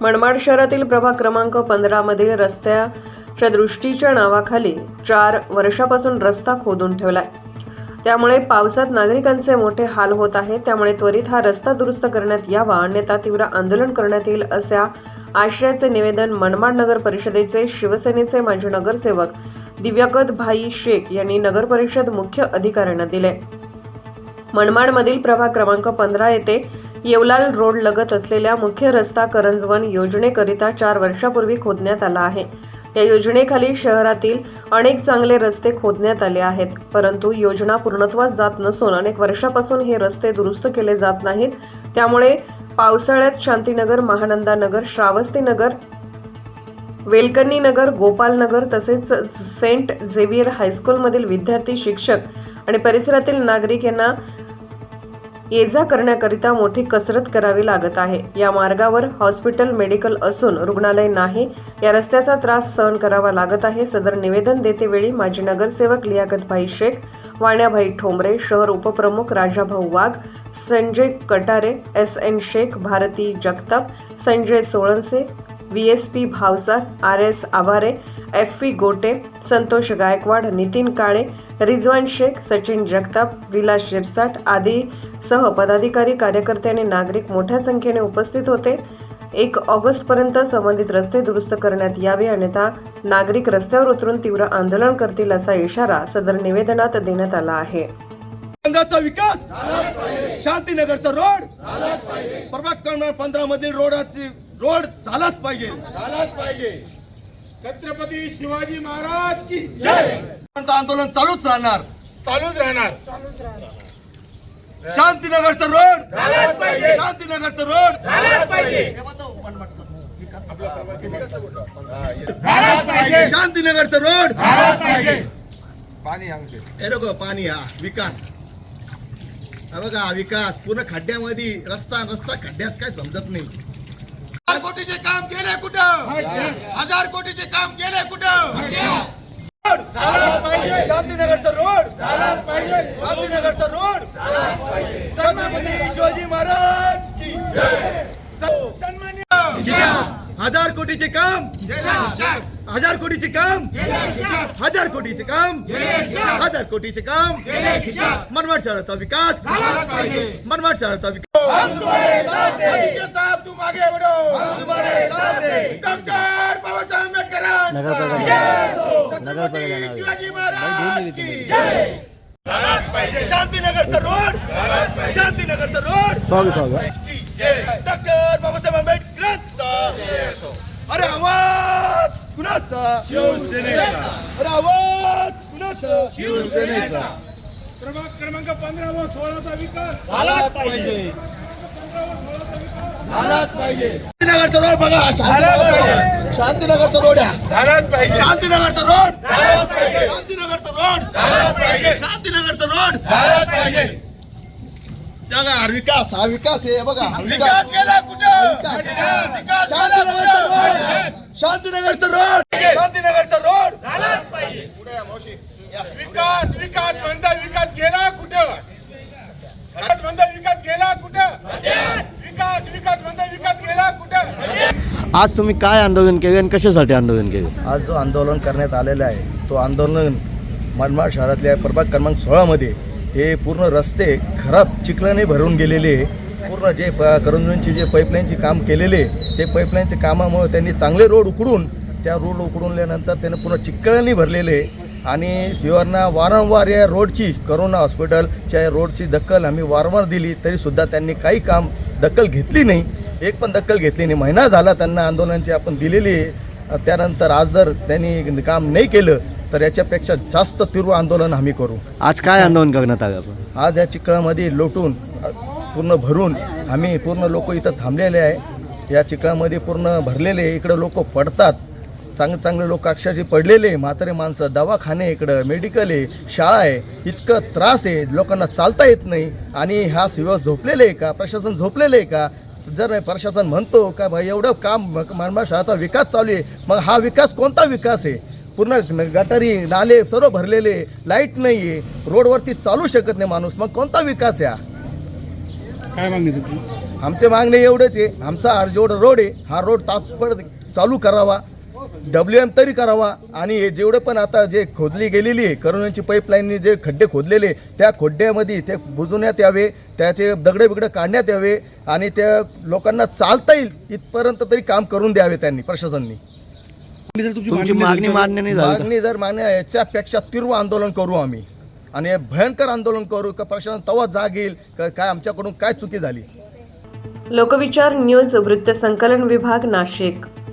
मनमाड शहरातील प्रभाग क्रमांक पंधरामधील रस्त्याच्या दृष्टीच्या नावाखाली चार वर्षापासून रस्ता खोदून ठेवलाय. त्यामुळे पावसात नागरिकांचे मोठे हाल होत आहेत. त्यामुळे त्वरित हा रस्ता दुरुस्त करण्यात यावा. अन्यथा तीव्र आंदोलन करण्यात येईल अशा आशयाचे निवेदन मनमाड नगर परिषदेचे शिवसेनेचे माजी नगरसेवक दिव्याकत भाई शेख यांनी नगर परिषद मुख्य अधिकाऱ्यांना दिले. मनमाडमधील प्रभाग क्रमांक पंधरा येथे येवलाल रोड लगत असलेल्या मुख्य रस्ता करंजवन योजनेकरिता चार वर्षापूर्वी खोदण्यात आला आहे. या योजनेखाली शहरातील अनेक चांगले रस्ते खोदण्यात आले आहेत. परंतु योजना पूर्णत्वास जात नसून अनेक वर्षापासून हे रस्ते दुरुस्त केले जात नाहीत. त्यामुळे पावसाळ्यात शांतीनगर महानंदा नगर श्रावस्ती नगर वेलकन्नी नगर गोपाल नगर तसेच सेंट झेवियर हायस्कूलमधील विद्यार्थी शिक्षक आणि परिसरातील नागरिक यांना ये जा करण्याकरिता मोठी कसरत करावी लागत आहे. या मार्गावर हॉस्पिटल मेडिकल असून रुग्णालय नाही या रस्त्याचा त्रास सहन करावा लागत आहे. सदर निवेदन देतेवेळी माजी नगरसेवक लियाकतभाई शेख वाण्याभाई ठोंबरे शहर उपप्रमुख Rajabhau Wagh Sanjay Katare S N Shaikh Bharati Jagtap Sanjay Solanse V S P Bhavsar R S Abhare F P Gote Santosh Gaikwad Nitin Kale Rizwan Shaikh Sachin Jagtap Vilas Shirsat आदी सह पदाधिकारी कार्यकर्ते आणि नागरिक मोठ्या संख्येने उपस्थित होते. एक ऑगस्टपर्यंत संबंधित रस्ते दुरुस्त करण्यात यावे अन्यथा नागरिक रस्त्यावर उतरून तीव्र आंदोलन करतील असा इशारा सदर निवेदनात देण्यात आला आहे. रंगाचा विकास शांतीनगरचा रोड पंधरा मधील रोडाची रोड झालाच पाहिजे. झालाच पाहिजे. छत्रपती शिवाजी महाराज की पण आंदोलन चालूच राहणार. चालूच राहणार. शांतीनगरचा रोड. झालाच पाहिजे. शांतीनगरचा रोड. झालाच पाहिजे. झालाच पाहिजे. शांतीनगरचा रोड. झालाच पाहिजे. पाणी हे नको पाणी हा विकास. हा बघा हा विकास. पूर्ण खड्ड्यामध्ये रस्ता रस्ता खड्ड्यात काय समजत नाही. कोटीचे काम केले कुठं? हजार कोटीचे काम केले कुठं? शांतीनगरचा रोड. शांतीनगरचा रोड. छत्रपती शिवाजी महाराज की हजार कोटीचे काम. हजार कोटीचे काम. हजार कोटीचे काम. हजार कोटीचे काम. मनमाड शहराचा विकास. मनमाड शहराचा विकास. आंबेडकर शिवाजी महाराज की शांतीनगरचा रोड शांतीनगरचा रोड डॉक्टर बाबासाहेब आंबेडकरांचा. अरे आवाज कुणाचा शिवसेनेचा आवाज कुणाचा शिवसेनेचा प्रभाग क्रमांक पंधरा व सोळाचा विकास झालाच पाहिजे झालाच पाहिजे शांतीनगरचा रोड बघा शांतीनगर- शांतीनगरचा रोड आहे झालाच पाहिजे शांतीनगरचा रोड झालाच पाहिजे शांतीनगरचा रोड झालाच पाहिजे शांतीनगरचा रोड झालाच पाहिजे बघा हा विकास हा विकास आहे बघा हा विकास केला कुठं विकास. कुठं रोड शांतीनगरचा रोड! शांतीनगरचा रोड! झालाच पाहिजे. विकास विकास म्हणता विकास गेला कुठं? विकास म्हणता विकास गेला कुठं? विकास विकास म्हणता विकास गेला कुठं? आज तुम्ही काय आंदोलन केले आणि कशासाठी आंदोलन केले? आज जो आंदोलन करण्यात आलेलं आहे तो आंदोलन मनमाड शहरातल्या प्रभाग क्रमांक सोळामध्ये हे पूर्ण रस्ते खराब चिखलाने भरून गेलेले पूर्ण जे प करंजूंची जे पाईपलाईनचे काम केलेले ते पाईपलाईनच्या कामामुळे त्यांनी चांगले रोड उकडून त्या रोड उकडूनल्यानंतर त्यानं पूर्ण चिखलाने भरलेले आणि शिवांना वारंवार या रोडची करोना हॉस्पिटलच्या या रोडची दखल आम्ही वारंवार दिली तरीसुद्धा त्यांनी काही काम दखल घेतली नाही. एक पण दखल घेतली नाही. महिना झाला त्यांना आंदोलनाची आपण दिलेली आहे. त्यानंतर आज जर त्यांनी काम नाही केलं तर याच्यापेक्षा जास्त तीव्र आंदोलन आम्ही करू. आज काय आंदोलन करण्यात आलं आज या चिखलामध्ये लोटून पूर्ण भरून आम्ही पूर्ण लोक इथं थांबलेले आहे. या चिखलामध्ये पूर्ण भरलेले आहे. इकडं लोक पडतात. चांगले चांगले लोक अक्षरशः पडलेले म्हातारे माणसं दवाखाने इकडं मेडिकल आहे शाळा आहे. इतकं त्रास आहे. लोकांना चालता येत नाही. आणि हा सिवस झोपलेले आहे का? प्रशासन झोपलेलं आहे का? जर प्रशासन म्हणतो का भाई एवढं काम मनमाड शहराचा विकास चालू आहे. मग हा विकास कोणता विकास आहे? पूर्ण गटारी नाले सर्व भरलेले लाइट नाही आहे रोडवरती चालू शकत नाही माणूस. मग कोणता विकास आहे काय मागणी तुमची? आमचे मागणे एवढंच आहे. आमचा हा जेवढा रोड आहे हा रोड तात्पर चालू करावा डब्ल्यू एम तरी करावा. आणि हे जेवढं पण आता जे खोदली गेलेली आहे करोनाची पाईपलाईननी जे खड्डे खोदलेले त्या खड्ड्यामध्ये ते बुजवण्यात यावे त्याचे दगडे बिगडे काढण्यात यावे आणि त्या लोकांना चालता येईल इथपर्यंत तरी काम करून द्यावे त्यांनी प्रशासनाने. तुमची मागणी मान्य नाही झाली का? मागणी जर मान्य आहे, याच्यापेक्षा तीव्र आंदोलन करू आम्ही. आणि हे भयंकर आंदोलन करू का प्रशासन तवा जाग येईल का काय आमच्याकडून काय चुकी झाली? लोकविचार न्यूज वृत्तसंकलन विभाग नाशिक.